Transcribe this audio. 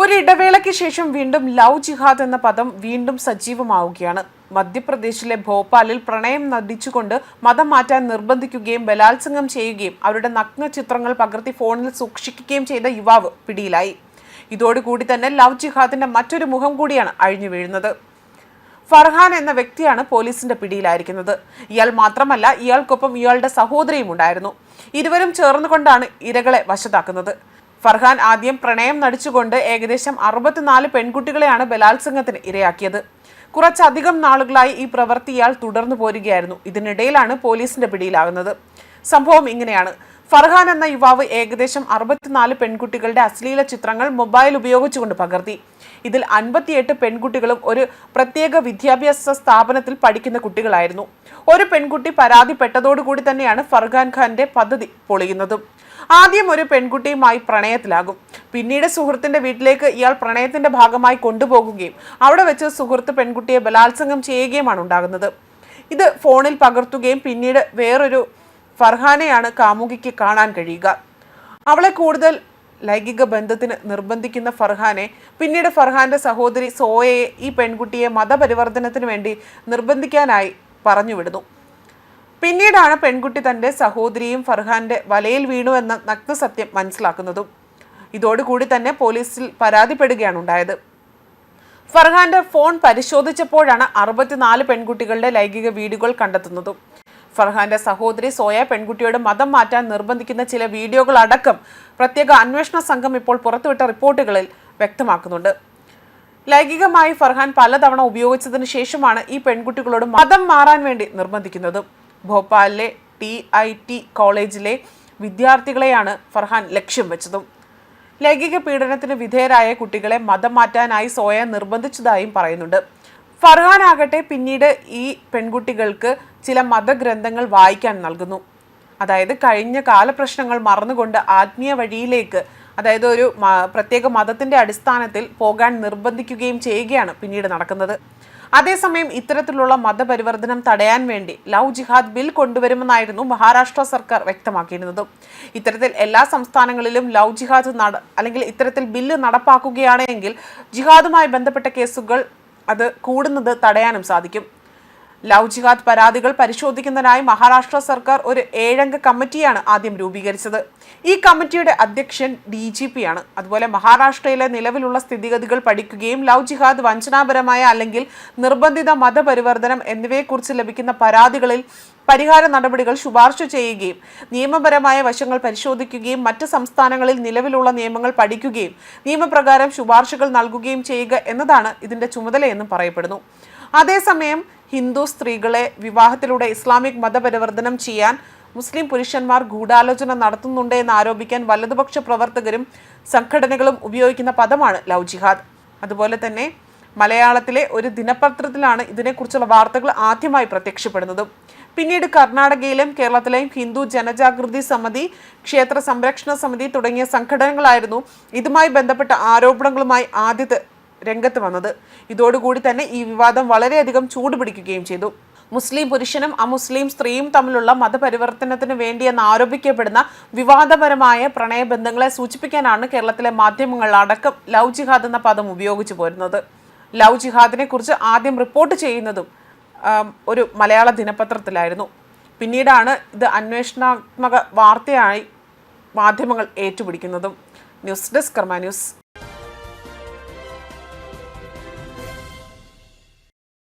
ഒരു ഇടവേളയ്ക്ക് ശേഷം വീണ്ടും ലവ് ജിഹാദ് എന്ന പദം വീണ്ടും സജീവമാവുകയാണ്. മധ്യപ്രദേശിലെ ഭോപ്പാലിൽ പ്രണയം നടിച്ചുകൊണ്ട് മതം മാറ്റാൻ നിർബന്ധിക്കുകയും ബലാത്സംഗം ചെയ്യുകയും അവരുടെ നഗ്ന ചിത്രങ്ങൾ പകർത്തി ഫോണിൽ സൂക്ഷിക്കുകയും ചെയ്ത യുവാവ് പിടിയിലായി. ഇതോടുകൂടി തന്നെ ലവ് ജിഹാദിന്റെ മറ്റൊരു മുഖം കൂടിയാണ് അഴിഞ്ഞു വീഴുന്നത്. ഫർഹാൻ എന്ന വ്യക്തിയാണ് പോലീസിന്റെ പിടിയിലായിരിക്കുന്നത്. ഇയാൾ മാത്രമല്ല ഇയാൾക്കൊപ്പം ഇയാളുടെ സഹോദരിയും ഉണ്ടായിരുന്നു. ഇരുവരും ചേർന്നുകൊണ്ടാണ് ഇരകളെ വശത്താക്കുന്നത്. ഫർഹാൻ ആദ്യം പ്രണയം നടിച്ചുകൊണ്ട് ഏകദേശം അറുപത്തിനാല് പെൺകുട്ടികളെയാണ് ബലാത്സംഗത്തിന് ഇരയാക്കിയത്. കുറച്ചധികം നാളുകളായി ഈ പ്രവൃത്തി ഇയാൾ തുടർന്നു പോരുകയായിരുന്നു. ഇതിനിടയിലാണ് പോലീസിന്റെ പിടിയിലാകുന്നത് സംഭവം ഇങ്ങനെയാണ്. ഫർഹാൻ എന്ന യുവാവ് ഏകദേശം അറുപത്തിനാല് പെൺകുട്ടികളുടെ അശ്ലീല ചിത്രങ്ങൾ മൊബൈൽ ഉപയോഗിച്ചുകൊണ്ട് പകർത്തി. ഇതിൽ അൻപത്തിയെട്ട് പെൺകുട്ടികളും ഒരു പ്രത്യേക വിദ്യാഭ്യാസ സ്ഥാപനത്തിൽ പഠിക്കുന്ന കുട്ടികളായിരുന്നു. ഒരു പെൺകുട്ടി പരാതിപ്പെട്ടതോടുകൂടി തന്നെയാണ് ഫർഹാൻ ഖാന്റെ പദ്ധതി പൊളിയുന്നതും. ആദ്യം ഒരു പെൺകുട്ടിയുമായി പ്രണയത്തിലാകും. പിന്നീട് സുഹൃത്തിന്റെ വീട്ടിലേക്ക് ഇയാൾ പ്രണയത്തിന്റെ ഭാഗമായി കൊണ്ടുപോകുകയും അവിടെ വെച്ച് സുഹൃത്ത് പെൺകുട്ടിയെ ബലാത്സംഗം ചെയ്യുകയുമാണ് ഉണ്ടാകുന്നത്. ഇത് ഫോണിൽ പകർത്തുകയും പിന്നീട് വേറൊരു ഫർഹാനെയാണ് കാമുകിക്ക് കാണാൻ കഴിയുക. അവളെ കൂടുതൽ ലൈംഗിക ബന്ധത്തിന് നിർബന്ധിക്കുന്ന ഫർഹാനെ പിന്നീട് ഫർഹാന്റെ സഹോദരി സോയയെ ഈ പെൺകുട്ടിയെ മതപരിവർത്തനത്തിന് വേണ്ടി നിർബന്ധിക്കാനായി പറഞ്ഞുവിടുന്നു. പിന്നീടാണ് പെൺകുട്ടി തന്റെ സഹോദരിയും ഫർഹാന്റെ വലയിൽ വീണു എന്ന നഗ്നസത്യം മനസ്സിലാക്കുന്നതും. ഇതോടുകൂടി തന്നെ പോലീസിൽ പരാതിപ്പെടുകയാണ് ഉണ്ടായത്. ഫർഹാന്റെ ഫോൺ പരിശോധിച്ചപ്പോഴാണ് അറുപത്തിനാല് പെൺകുട്ടികളുടെ ലൈംഗിക വീഡിയോകൾ കണ്ടെത്തുന്നതും. ഫർഹാന്റെ സഹോദരി സോയ പെൺകുട്ടിയോട് മതം മാറ്റാൻ നിർബന്ധിക്കുന്ന ചില വീഡിയോകൾ അടക്കം പ്രത്യേക അന്വേഷണ സംഘം ഇപ്പോൾ പുറത്തുവിട്ട റിപ്പോർട്ടുകളിൽ വ്യക്തമാക്കുന്നുണ്ട്. ലൈംഗികമായി ഫർഹാൻ പലതവണ ഉപയോഗിച്ചതിന് ശേഷമാണ് ഈ പെൺകുട്ടികളോട് മതം മാറാൻ വേണ്ടി നിർബന്ധിക്കുന്നത്. ഭോപ്പാലിലെ ടി ഐ ടി കോളേജിലെ വിദ്യാർത്ഥികളെയാണ് ഫർഹാൻ ലക്ഷ്യം വെച്ചതും. ലൈംഗിക പീഡനത്തിന് വിധേയരായ കുട്ടികളെ മതം മാറ്റാനായി സോയ നിർബന്ധിച്ചതായും പറയുന്നുണ്ട്. ഫർഹാൻ ആകട്ടെ പിന്നീട് ഈ പെൺകുട്ടികൾക്ക് ചില മതഗ്രന്ഥങ്ങൾ വായിക്കാൻ നൽകുന്നു. അതായത് കഴിഞ്ഞ കാല പ്രശ്നങ്ങൾ മറന്നുകൊണ്ട് ആത്മീയ വഴിയിലേക്ക് അതായത് ഒരു പ്രത്യേക മതത്തിന്റെ അടിസ്ഥാനത്തിൽ പോകാൻ നിർബന്ധിക്കുകയും ചെയ്യുകയാണ് പിന്നീട് നടക്കുന്നത്. അതേസമയം ഇത്തരത്തിലുള്ള മതപരിവർത്തനം തടയാൻ വേണ്ടി ലവ് ജിഹാദ് ബിൽ കൊണ്ടുവരുമെന്നായിരുന്നു മഹാരാഷ്ട്ര സർക്കാർ വ്യക്തമാക്കിയിരുന്നത്. ഇത്തരത്തിൽ എല്ലാ സംസ്ഥാനങ്ങളിലും ലവ് ജിഹാദ് നട അല്ലെങ്കിൽ ഇത്തരത്തിൽ ബില്ല് നടപ്പാക്കുകയാണെങ്കിൽ ജിഹാദുമായി ബന്ധപ്പെട്ട കേസുകൾ അത് കൂടുന്നത് തടയാനും സാധിക്കും. ലവ് ജിഹാദ് പരാതികൾ പരിശോധിക്കുന്നതിനായി മഹാരാഷ്ട്ര സർക്കാർ ഒരു ഏഴംഗ കമ്മിറ്റിയാണ് ആദ്യം രൂപീകരിച്ചത്. ഈ കമ്മിറ്റിയുടെ അധ്യക്ഷൻ ഡി ജി പി ആണ് അതുപോലെ മഹാരാഷ്ട്രയിലെ നിലവിലുള്ള സ്ഥിതിഗതികൾ പഠിക്കുകയും ലവ് ജിഹാദ് വഞ്ചനാപരമായ അല്ലെങ്കിൽ നിർബന്ധിത മതപരിവർത്തനം എന്നിവയെക്കുറിച്ച് ലഭിക്കുന്ന പരാതികളിൽ പരിഹാര നടപടികൾ ശുപാർശ ചെയ്യുകയും നിയമപരമായ വശങ്ങൾ പരിശോധിക്കുകയും മറ്റ് സംസ്ഥാനങ്ങളിൽ നിലവിലുള്ള നിയമങ്ങൾ പഠിക്കുകയും നിയമപ്രകാരം ശുപാർശകൾ നൽകുകയും ചെയ്യുക എന്നതാണ് ഇതിന്റെ ചുമതലയെന്നും പറയപ്പെടുന്നു. അതേസമയം ഹിന്ദു സ്ത്രീകളെ വിവാഹത്തിലൂടെ ഇസ്ലാമിക് മതപരിവർത്തനം ചെയ്യാൻ മുസ്ലിം പുരുഷന്മാർ ഗൂഢാലോചന നടത്തുന്നുണ്ട് എന്ന് ആരോപിക്കാൻ വലതുപക്ഷ പ്രവർത്തകരും സംഘടനകളും ഉപയോഗിക്കുന്ന പദമാണ് ലവ് ജിഹാദ്. അതുപോലെ തന്നെ മലയാളത്തിലെ ഒരു ദിനപത്രത്തിലാണ് ഇതിനെക്കുറിച്ചുള്ള വാർത്തകൾ ആദ്യമായി പ്രത്യക്ഷപ്പെടുന്നത്. പിന്നീട് കർണാടകയിലും കേരളത്തിലെയും ഹിന്ദു ജനജാഗൃതി സമിതി ക്ഷേത്ര സംരക്ഷണ സമിതി തുടങ്ങിയ സംഘടനകളായിരുന്നു ഇതുമായി ബന്ധപ്പെട്ട ആരോപണങ്ങളുമായി ആദ്യത്തെ രംഗത്ത് വന്നത്. ഇതോടുകൂടി തന്നെ ഈ വിവാദം വളരെയധികം ചൂടുപിടിക്കുകയും ചെയ്തു. മുസ്ലിം പുരുഷനും അമുസ്ലിം സ്ത്രീയും തമ്മിലുള്ള മതപരിവർത്തനത്തിന് വേണ്ടിയെന്ന് ആരോപിക്കപ്പെടുന്ന വിവാദപരമായ പ്രണയബന്ധങ്ങളെ സൂചിപ്പിക്കാനാണ് കേരളത്തിലെ മാധ്യമങ്ങൾ അടക്കം ലവ് ജിഹാദ് എന്ന പദം ഉപയോഗിച്ചു പോരുന്നത്. ലവ് ജിഹാദിനെ കുറിച്ച് ആദ്യം റിപ്പോർട്ട് ചെയ്യുന്നതും ഒരു മലയാള ദിനപത്രത്തിലായിരുന്നു. പിന്നീടാണ് ഇത് അന്വേഷണാത്മക വാർത്തയായി മാധ്യമങ്ങൾ ഏറ്റുപിടിക്കുന്നതും. News desk Karma news.